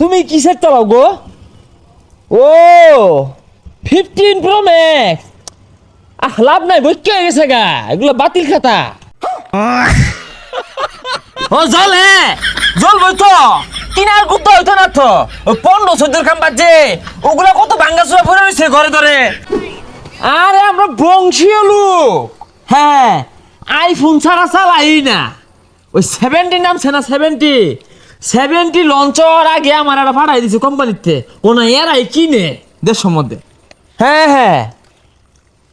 তুমি কিসের চালাও গো? ও ফিফটিন প্রো ম্যাক্স আহ লাভ নাই বই কে গেছে গা। এগুলো বাতিল খাতা। ও জলে জল বই তো কিনার কুত্তা হইতো না তো ওই পনেরো চোদ্দোর খাম বাজছে ওগুলা কত ভাঙ্গা চুরা পড়ে রয়েছে ঘরে ধরে। আরে আমরা বংশীয় লোক। হ্যাঁ। আইফোন ছাড়া চালাই না। ওই সেভেন্টি নামছে না সেভেন্টি সেভেন্টি লঞ্চ হওয়ার আগে আমার একটা পাঠাই দিছে কোম্পানিতে। ওনা এরাই কিনে দেশ মধ্যে। হ্যাঁ হ্যাঁ।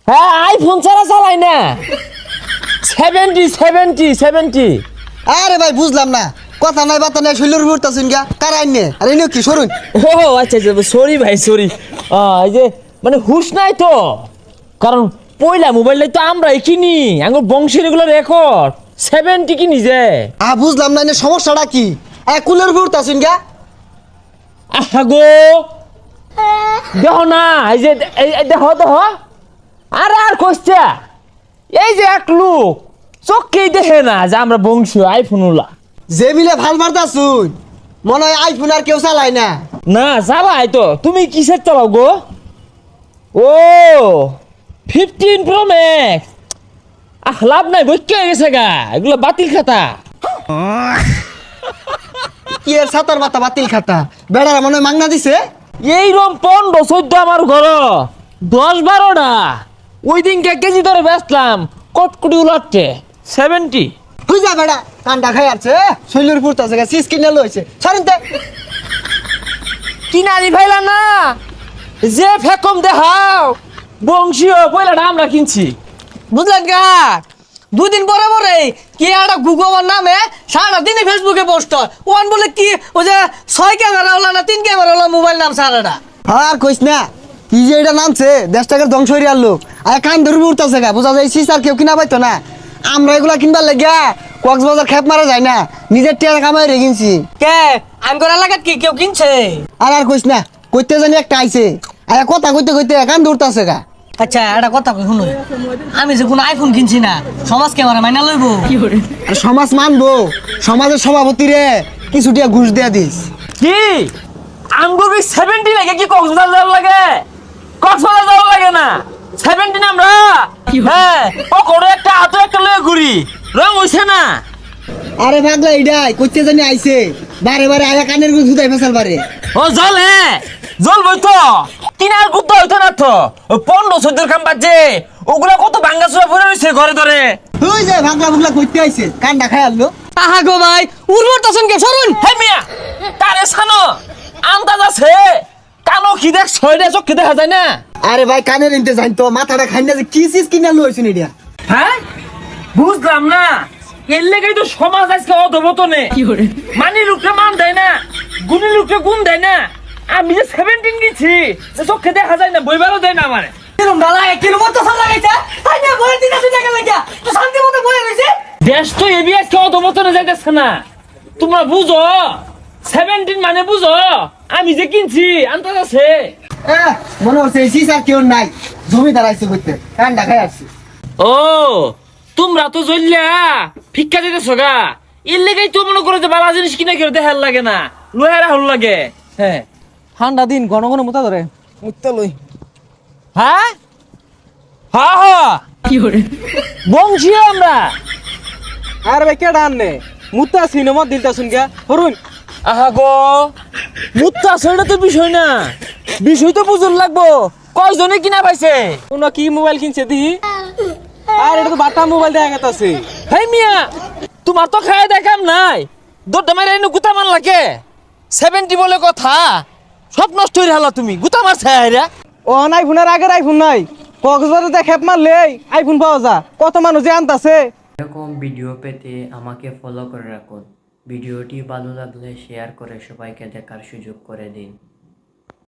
হ্যাঁ আইফোন ছাড়া চালাই না। সেভেন্টি সেভেন্টি সেভেন্টি আরে ভাই বুঝলাম না। কথা নাই বাতা নাই শৈলের উপর তাছুন গা। কারাই নে আরে নিও কি সরুন। ও আচ্ছা আচ্ছা সরি ভাই সরি। এই যে মানে হুশ নাই তো। কারণ পয়লা মোবাইলটাই তো আমরাই কিনি। আমার বংশের এগুলো রেকর্ড সেভেন্টি কিনি যে। আ বুঝলাম না সমস্যাটা কি? কুলের উপর তাছুন গা। আহা গো। দেহ না এই যে দেহ দেহ। আরে আর কইছে এই যে এক লোক চোখেই দেখে না যে আমরা বংশীয় আইফোন উলা যে মিলে ভালো মারতাছুন মনে হয় আইফোন আর কেউ চালায় না। না চালাই তো তুমি কিসের চালাও গো? ও ফিফটিন প্রো ম্যাক্স আহ লাভ নাই বই কে গেছে গা এগুলো বাতিল খাতা। কি এর সাতার মাথা বাতিল খাতা। বেড়ারা মনে মাংনা দিছে? এইরকম পনেরো চোদ্দ আমার ঘর। দশ বারোটা। ওই দিনকে কেজি ধরে বেচলাম কটকুটি উলাচ্ছে সেভেন্টি যা বেড়া কান্ডা খাই আছে শৈলের উপর তাছে গা সিস কিনে লইছে। সরুন তে। কিনারি ফাইলা না যে ফেকম দেখাও বংশীয় পয়লাটা আমরা কিনছি। বুঝলেন গা? দুদিন পরে পরে কি একটা গুগলের নামে সারা দিনে ফেসবুকে পোস্ট হয়। ওয়ান বলে কি? ওই যে ছয় ক্যামেরা হলো না তিন ক্যামেরা হলো মোবাইল নাম সারাটা। আর কইস না কি যে এটা নামছে দেশটাকে ধ্বংস হয়ে আর লোক আর কান ধরে উঠতেছে গা বোঝা যায় সিস আর কেউ কিনা পাইতো না। আমরা এগুলা কিনবার লাগিয়া কক্সবাজার খেপ মারা যায় না নিজের টিয়া কামাই রে কিনছি। কে? আমি করে এলাকাত কি কেউ কিনছে? আর আর কইস না কইতে জানি একটা আইছে। আর কথা কইতে কইতে কান দৌড়তাছে গা। আচ্ছা একটা কথা কই শুনো। আমি যে কোনো আইফোন কিনছি না সমাজ ক্যামেরা মাইনা লইব? আর সমাজ মানবো। সমাজের সভাপতি রে কিছু টিয়া ঘুষ দিয়া দিস। কি? আমগো কি সেভেন্টি লাগে কি কক্সবাজার যাওয়ার লাগে? কক্সবাজার যাওয়ার লাগে না। সেভেন্টিন আমরা হ্যাঁ ও করে একটা হাতে একটা লয়ে ঘুরি। রং হইছে না। আরে পাগলা এইডাই কইতে জানি আইছে। বারে বারে আয়া কানের গুছ ধুতাই ফেসাল বারে। ও জল হ্যাঁ জল বই তো কিনার কুত্তা হইতো না তো পনেরো চোদ্দোর খাম বাজছে। ওগুলা কত ভাঙ্গা চুরা পড়ে রয়েছে ঘরে ধরে। ওই যে ভাগলা ভুগলা কইতে আইছে কানটা খাই আনলো। আহা গো ভাই উর্বর তখন কে সরুন। হে মিয়া কারে সানো আন্দাজ আছে? কানো কি দেখ ছয়টা চোখে দেখা যায় না? আরে ভাই কানের ইনতে জানতো মাথাটা খাই না যে কি চিজ কিনা লইছুন এটা হ্যাঁ? বুঝলাম না। এর লেগেই তো সমাজ আজকে অধবতনে মানি লোকটা মান দেয় না গুণী লোকটা গুণ দেয় না। আমি যে সেভেন্টিন গেছি যে চোখে দেখা যায় না বইবারও দেয় না আমার। কিরম ডালা এক কিলো মতো সাল লাগাইছে তাই না বলে দিন আসে জায়গা লাগিয়া? তো শান্তি মতো বলে রইছে দেশ তো এবি আজকে অধবতনে যাইতেছে না। তোমরা বুঝো? সেভেন্টিন মানে বুঝো? আমি যে কিনছি আছে। মনে হচ্ছে এই চিজ কেউ নাই। আসছে। ও তোমরা তো জ্বললা ভিক্ষা দিতেছ গা। এর লেগেই তো মনে করো যে বালা জিনিস কিনে কেউ দেখার লাগে না লোহারা হল লাগে। হ্যাঁ। ঠান্ডা দিন ঘন ঘন মুতা ধরে। মুত্তা লই। হ্যাঁ? হ্যাঁ হ্যাঁ বংশীয় আমরা। আর ভাই কে ডাননে মুতা সিনেমা দিলতা শুন গা হরুন। আহা গো। মুত্তা সেটা তো বিষয় না। বিষয় তো বুঝুন লাগবো। কয়জনে কিনা পাইছে? তোমরা কি মোবাইল কিনছে দিহি আর এটা তো বাটা মোবাইল দেখা গেছে হেই মিয়া তোমার তো খায় দেখাম নাই। দৌড় মারে এনে গুতা মান লাগে। সেভেন্টি বলে কথা। সব নষ্ট হয়ে হলো তুমি। গুতা মারছে হাইরা ও আইফোনের আগের আইফোন নাই কক্সবাজারে খেপ মারলে আইফোন পাওয়া যা কত মানুষ যে আনতাছে। এরকম ভিডিও পেতে আমাকে ফলো করে রাখুন। ভিডিওটি ভালো লাগলে শেয়ার করে সবাইকে দেখার সুযোগ করে দিন।